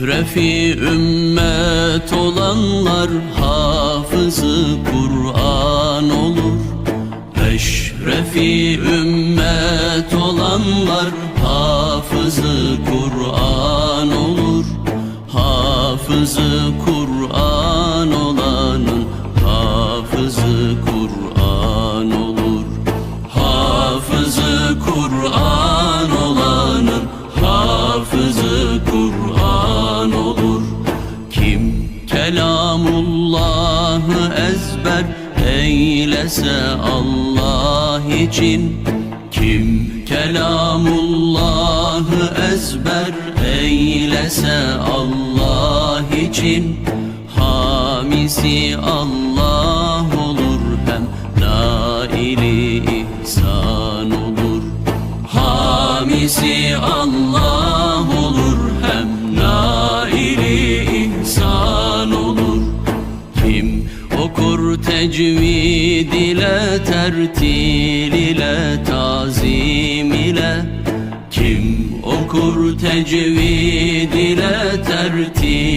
Eşrefi ümmet olanlar hafızı Kur'an olur. Eşrefi ümmet olanlar hafızı Kur'an olur. Hafızı Kur'an kelamullahı ezber eylese Allah için. Kim kelamullahı ezber eylese Allah için. Hamisi Allah olur hem naili ihsan olur. Hamisi Allah okur tecvid ile tertil ile tazim ile. Kim okur tecvid ile tertil